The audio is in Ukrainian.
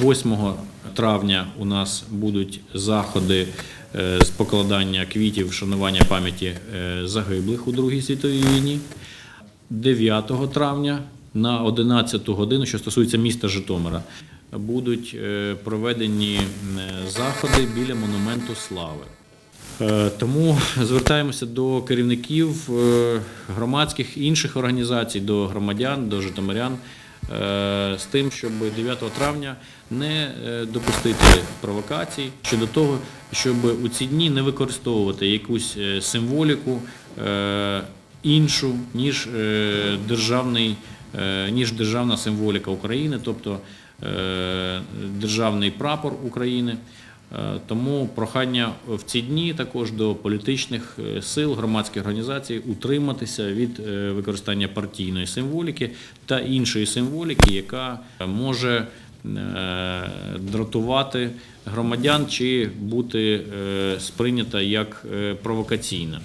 8 травня у нас будуть заходи е, з покладання квітів, вшанування пам'яті е, загиблих у Другій світовій війні. 9 травня на 11 годину, що стосується міста Житомира, будуть е, проведені заходи біля монументу слави. Тому звертаємося до керівників громадських інших організацій, до громадян, до житомирян з тим, щоб 9 травня не е, допустити провокацій щодо того, щоб у ці дні не використовувати якусь е, символіку е, іншу, ніж е, державний, е, ніж державна символіка України, тобто е, державний прапор України. Е, Тому прохання в ці дні також до політичних е, сил, громадських організацій утриматися від е, використання партійної символіки та іншої символіки, яка може дратувати громадян чи бути сприйнята як провокаційна.